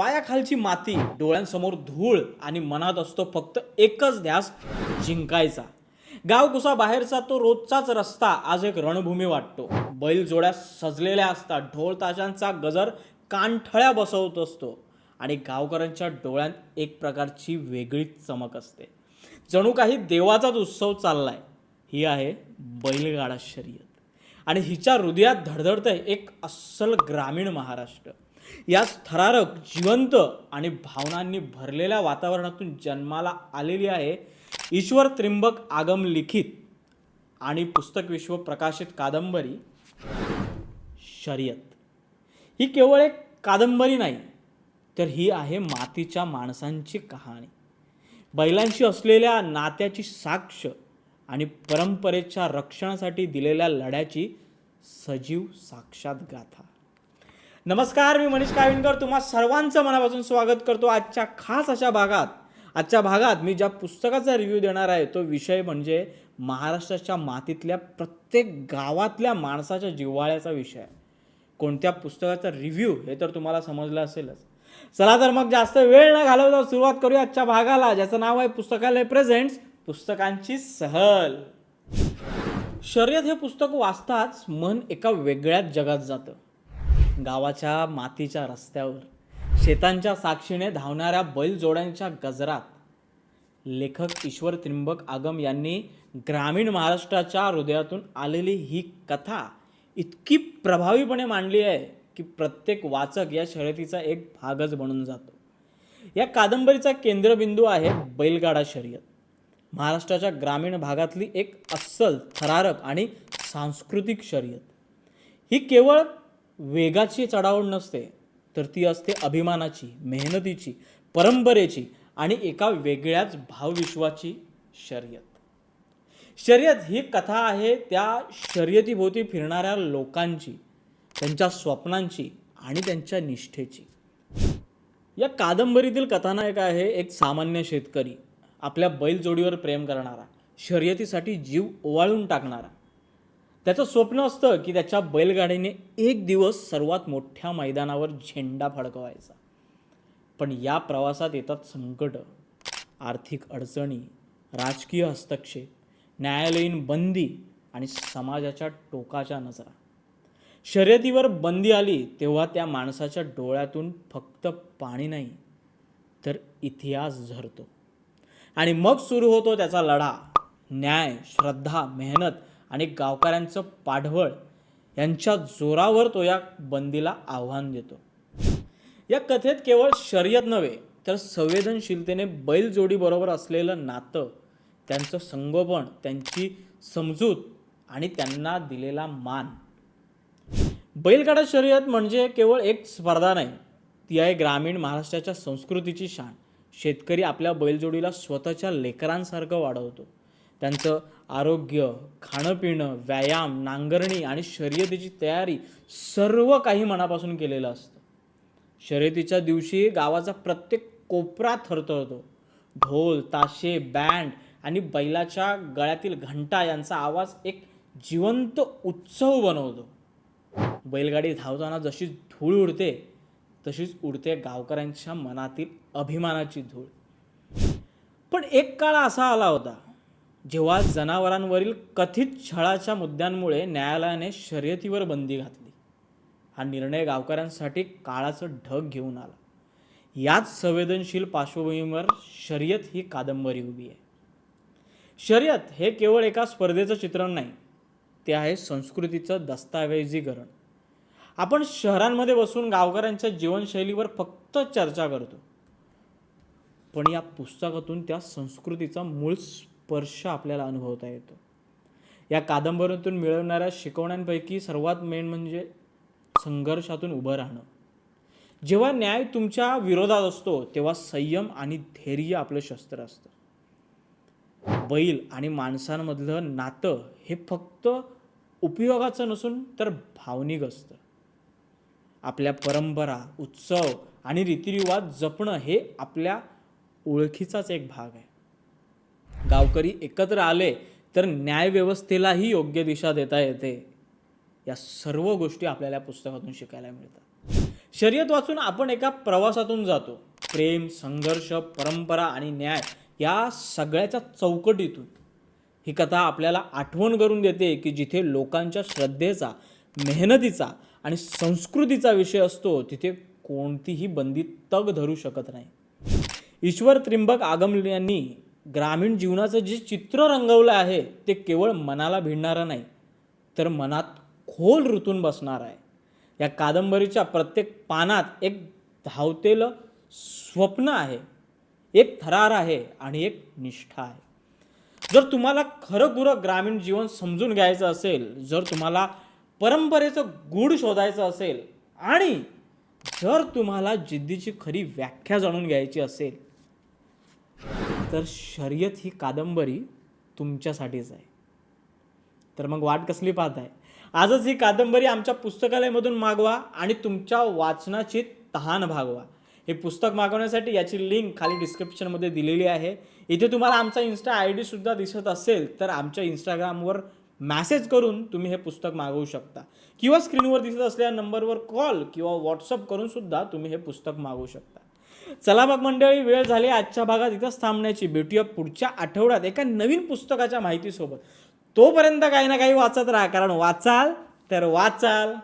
पायाखालची माती डोळ्यांसमोर धूळ आणि मनात असतो फक्त एकच ध्यास जिंकायचा. गावकुसा बाहेरचा तो रोजचाच रस्ता आज एक रणभूमी वाटतो. बैलजोड्या सजलेल्या असतात ढोल ताशांचा गजर कानठळ्या बसवत असतो आणि गावकऱ्यांच्या डोळ्यात एक प्रकारची वेगळीच चमक असते. जणू काही देवाचाच उत्सव चाललाय. ही आहे बैलगाडा शर्यत. आणि हिच्या हृदयात धडधडतंय एक अस्सल ग्रामीण महाराष्ट्र. या थरारक जिवंत आणि भावनांनी भरलेल्या वातावरणातून जन्माला आलेली आहे. ईश्वर त्रिंबक आगम लिखित आणि पुस्तक विश्व प्रकाशित कादंबरी शर्यत. ही केवळ एक कादंबरी नाही तर ही आहे मातीच्या माणसांची कहाणी. बैलांशी असलेल्या नात्याची साक्ष आणि परंपरेच्या रक्षणासाठी दिलेल्या लढ्याची सजीव साक्षात गाथा. नमस्कार मी मनीष काविणकर तुम्हा सर्वांचं मनापासून स्वागत करतो आजच्या खास अशा भागात. आजच्या भागात मी ज्या पुस्तकाचा रिव्ह्यू देणार आहे तो विषय म्हणजे महाराष्ट्राच्या मातीतल्या प्रत्येक गावातल्या माणसाच्या जिव्हाळ्याचा विषय. कोणत्या पुस्तकाचा रिव्ह्यू हे तर तुम्हाला समजलं असेलच. चला तर मग जास्त वेळ न घालवता सुरुवात करूया आजच्या भागाला. ज्याचं नाव आहे पुस्तकालय प्रेझेंट्स पुस्तकांची सहल. शर्यत हे पुस्तक वाचताच मन एका वेगळ्याच जगात जातं. गावाच्या मातीच्या रस्त्यावर शेतांच्या साक्षीने धावणाऱ्या बैलजोड्यांच्या गजरात लेखक ईश्वर त्रिंबक आगम यांनी ग्रामीण महाराष्ट्राच्या हृदयातून आलेली ही कथा इतकी प्रभावीपणे मांडली आहे की प्रत्येक वाचक या शर्यतीचा एक भागच बनून जातो. या कादंबरीचा केंद्रबिंदू आहे बैलगाडा शर्यत. महाराष्ट्राच्या ग्रामीण भागातली एक अस्सल थरारक आणि सांस्कृतिक शर्यत. ही केवळ वेगाची चढावड नसते तर ती असते अभिमानाची मेहनतीची परंपरेची आणि एका वेगळ्याच भावविश्वाची शर्यत. शर्यत ही कथा आहे त्या शर्यतीभोवती फिरणाऱ्या लोकांची त्यांच्या स्वप्नांची आणि त्यांच्या निष्ठेची. या कादंबरीतील कथानायक आहे एक सामान्य शेतकरी आपल्या बैलजोडीवर प्रेम करणारा शर्यतीसाठी जीव ओवाळून टाकणारा. त्याचं स्वप्न असतं की त्याच्या बैलगाडीने एक दिवस सर्वात मोठ्या मैदानावर झेंडा फडकवायचा. पण या प्रवासात येतात संकट आर्थिक अडचणी राजकीय हस्तक्षेप न्यायालयीन बंदी आणि समाजाच्या टोकाच्या नजरा. शर्यतीवर बंदी आली तेव्हा त्या माणसाच्या डोळ्यातून फक्त पाणी नाही तर इतिहास झरतो. आणि मग सुरू होतो त्याचा लढा. न्याय श्रद्धा मेहनत आणि गावकऱ्यांचं पाठबळ यांच्या जोरावर तो या बंदीला आव्हान देतो. या कथेत केवळ शर्यत नव्हे तर संवेदनशीलतेने बैलजोडीबरोबर असलेलं नातं त्यांचं संगोपन त्यांची समजूत आणि त्यांना दिलेला मान. बैलगाडा शर्यत म्हणजे केवळ एक स्पर्धा नाही ती आहे ग्रामीण महाराष्ट्राच्या संस्कृतीची शान. शेतकरी आपल्या बैलजोडीला स्वतःच्या लेकरांसारखं वाढवतो. त्यांचं आरोग्य खाणंपिणं व्यायाम नांगरणी आणि शर्यतीची तयारी सर्व काही मनापासून केलेलं असतं. शर्यतीच्या दिवशी गावाचा प्रत्येक कोपरा थरथरतो. ढोल ताशे बँड आणि बैलाच्या गळ्यातील घंटा यांचा आवाज एक जिवंत उत्सव बनवतो. बैलगाडी धावताना जशी धूळ उडते तशीच उडते गावकऱ्यांच्या मनातील अभिमानाची धूळ. पण एक काळ असा आला होता जेव्हा जनावरांवरील कथित छळाच्या मुद्द्यांमुळे न्यायालयाने शर्यतीवर बंदी घातली. हा निर्णय गावकऱ्यांसाठी काळाचं ढग घेऊन आला. याच संवेदनशील पार्श्वभूमीवर शर्यत ही कादंबरी उभी आहे. शर्यत हे केवळ एका स्पर्धेचं चित्रण नाही ते आहे संस्कृतीचं दस्तावेजीकरण आपण शहरांमध्ये बसून गावकऱ्यांच्या जीवनशैलीवर फक्त चर्चा करतो पण या पुस्तकातून त्या संस्कृतीचा मूळ स्पर्श आपल्याला अनुभवता येतो. या कादंबरीतून मिळवणाऱ्या शिकवण्यांपैकी सर्वात मेन म्हणजे संघर्षातून उभं राहणं. जेव्हा न्याय तुमच्या विरोधात असतो तेव्हा संयम आणि धैर्य आपलं शस्त्र असतं. बैल आणि माणसांमधलं नातं हे फक्त उपयोगाचं नसून तर भावनिक असतं. आपल्या परंपरा उत्सव आणि रीतिरिवाज जपणं हे आपल्या ओळखीचाच एक भाग आहे. गावकरी एकत्र आले तर न्यायव्यवस्थेलाही योग्य दिशा देता येते. या सर्व गोष्टी आपल्याला या पुस्तकातून शिकायला मिळतात. शर्यत वाचून आपण एका प्रवासातून जातो. प्रेम संघर्ष परंपरा आणि न्याय या सगळ्याच्या चौकटीतून. ही कथा आपल्याला आठवण करून देते की जिथे लोकांच्या श्रद्धेचा मेहनतीचा आणि संस्कृतीचा विषय असतो तिथे कोणतीही बंदी तग धरू शकत नाही. ईश्वर त्रिंबक आगम यांनी ग्रामीण जीवनाचं जे चित्र रंगवलं आहे ते केवळ मनाला भिडणारं नाही तर मनात खोल ऋतून बसणार आहे. या कादंबरीच्या प्रत्येक पानात एक धावतेलं स्वप्न आहे एक थरार आहे आणि एक निष्ठा आहे. जर तुम्हाला खरं खुरं ग्रामीण जीवन समजून घ्यायचं असेल जर तुम्हाला परंपरेचं गूढ शोधायचं असेल आणि जर तुम्हाला जिद्दीची खरी व्याख्या जाणून घ्यायची असेल तर शर्यत ही कादंबरी तुमच्यासाठीच आहे. तर मग वाट कसली पाहताय? आजच ही कादंबरी आमच्या पुस्तकालयामधून मागवा आणि तुमच्या वाचनाची तहान भागवा. हे पुस्तक मागवण्यासाठी याची लिंक खाली डिस्क्रिप्शनमध्ये दिलेली आहे. इथे तुम्हाला आमचा इन्स्टा आय डीसुद्धा दिसत असेल तर आमच्या इंस्टाग्रामवर मॅसेज करून तुम्ही हे पुस्तक मागवू शकता. किंवा स्क्रीनवर दिसत असलेल्या नंबरवर कॉल किंवा व्हॉट्सअप करून सुद्धा तुम्ही हे पुस्तक मागवू शकता. चला मग मंडळी वेळ झाली. आजच्या भागात इथंच थांबण्याची. भेटूया पुढच्या आठवड्यात एका नवीन पुस्तकाच्या माहितीसोबत. तोपर्यंत काही ना काही वाचत राहा. कारण वाचाल तर वाचाल.